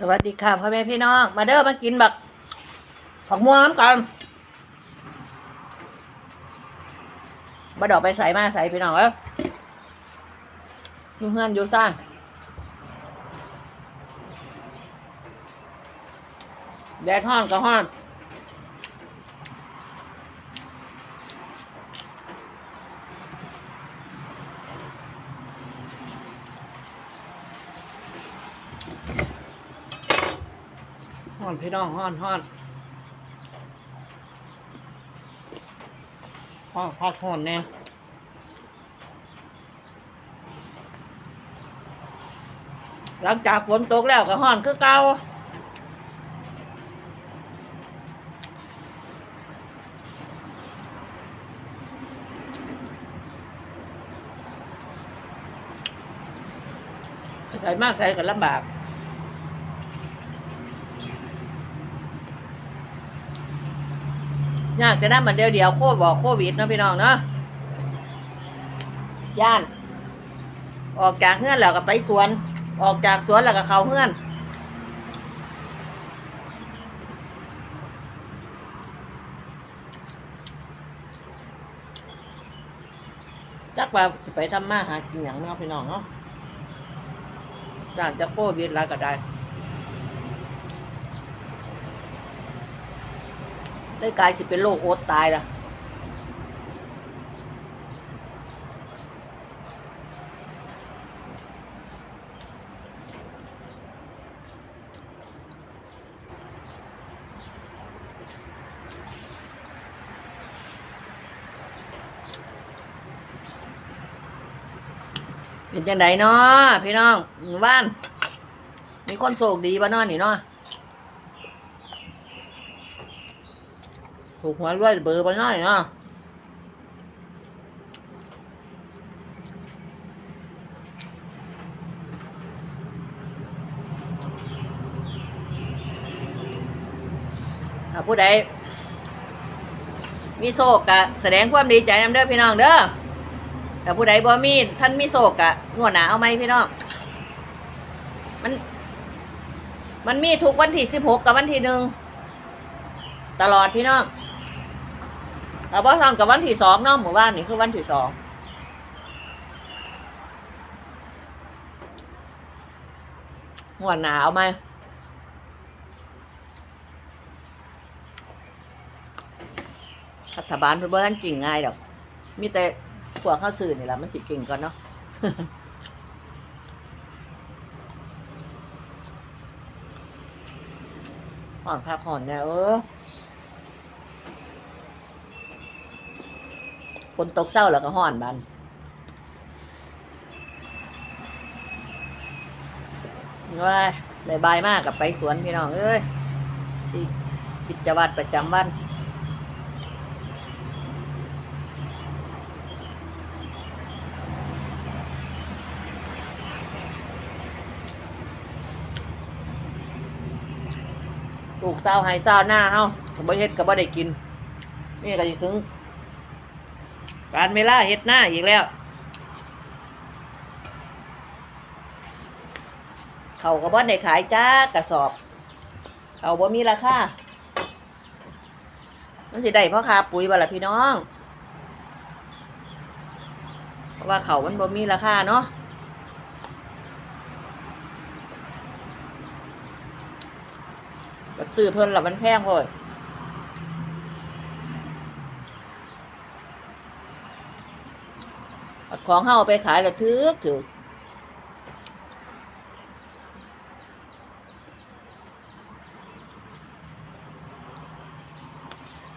สวัสดีค่ะพ่อแม่พี่น้อง มาเด้อมากินบักผักม่วงน้ำกันบดอกไปใส่มาใส่พี่น้องเอ้ยอยู่เฮือนอยู่ซ่านแดดห้อนก็ห้อน อนพี่น้องห้อนห้อนห้อนพักห้อนแน่หลังจากฝนตกแล้วก็ห้อนคือเก่าใส่มากใส่กันลำบาก ยากจะนั่มันเดียวเดียวโคบอกโควิดเนาะพี่น้องเนาะย่าน ออกจากเฮือนแล้วก็ไปสวน ออกจากสวนแล้วก็เข้าเฮือนจักว่าสไปทำมาหากินอย่างเนาะพี่น้องเนาะจากจะโควิดแล้วก็ได้ ได้กลายสิเป็นโรคโอดตายละเป็นจังไดเนาะพี่น้องหมู่บ้าน มีคนโศกดีบ้านนอนนี่เนาะ ถูกหวยรวยเบอร์ไปหน่อยนะถ้าผู้ใดมีโศกกะแสดงความดีใจนำเด้อพี่น้องเด้อถ้าผู้ใดบ่มีท่านมีโศกกะงวดหนาเอาไหมพี่น้องมัน มันมีทุกวันที่สิบหกกับวันที่หนึ่งตลอดพี่น้อง เราบ่ทำกับวันที่สองเนาะหมู่บ้านนี่คือวันที่สองหัวหนาวไหมรัฐบาลเพิ่นบ่ทันกิ่งง่ายดอก มีแต่พวกข้าสื่อนี่แหละมันสิกิ่งก่อนเนาะห่อนพักห่อนเนี่ยเออ ฝนตกเศร้าแล้วก็ห่อนบันว่าเลยบายมากกับไปสวนพี่น้องเอ้ยที่กิจวัตรประจำวันลูกสาวใหายสาวหน้าเฮาบ่เฮ็ดก็บ่ได้กิน นี่ก็สิถึง การเวลาเฮ็ดหน้าอีกแล้ว เขาก็บ่ได้ขายจ้ากระสอบ เขาบ่มีราคามันสิได้พราะค่าปุ๋ยบ่ล่ะพี่น้อง เพราะว่าเขามันบ่มีราคาเนาะก็ซื้อเพิ่นละมันแพงโพดเอา ของเฮาเอาไปขายล้วถือถือ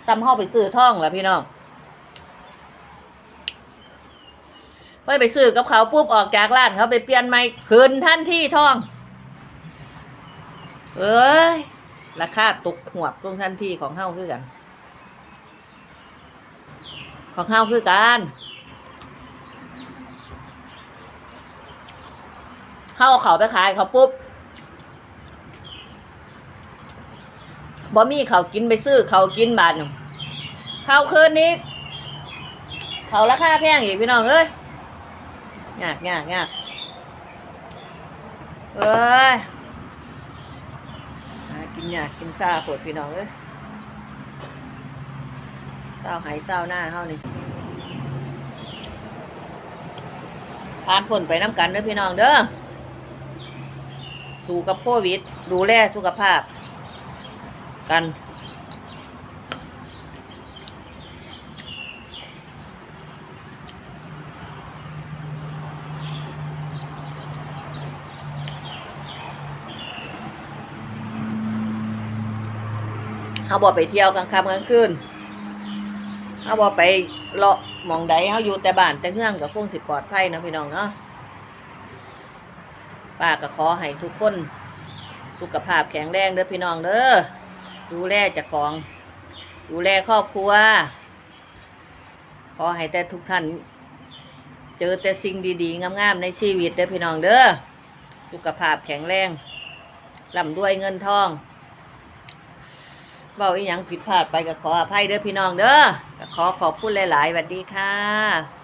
ซ้ำเฮาไปซื้อท่องล่ะพี่น้องไปไปซื้อกับเขาปุ๊บออกจากร้านเขาไปเปลี่ยนใหม่คืนท่านที่ท่อง เอ้ยราคาตกหวบลงทันที่ของเฮาคือกัน ของเฮาคือกัน เฮาเอาเขาไปขายเขาปุ๊บบ่มีเขากินไปซื้อเขากินบาทหนึ่งเขาคืนนี้เขาราคาแพงอีกพี่น้องเอ้ยยากยากยากเอ้ยเนี่ยกินซาโผดพี่น้องเอ้ยเศร้าหายเศร้าหน้าเฮานี่ผ่านผลไปน้ำกันเด้อพี่น้องเด้อ สู้กับโควิด ดูแลสุขภาพ กันเขาบอกไปเที่ยวกลางค่ำกลางคืนเขาบอกไปเลาะมองใดเขาอยู่แต่บ้านแต่เฮื่องกับคงสิปลอดภัยนะพี่น้องเนาะ ป้าก็ขอให้ทุกคน สุขภาพแข็งแรงเด้อพี่น้องเด้อดูแลจากของ ดูแลครอบครัว ขอให้แต่ทุกท่าน เจอแต่สิ่งดีๆ งามๆในชีวิตเด้อพี่น้องเด้อสุขภาพแข็งแรงร่ำรวยเงินทองเบาอีหยังผิดพลาดไปก็ขออภัยเด้อพี่น้องเด้อก็ขอขอบคุณหลายๆสวัสดีค่ะ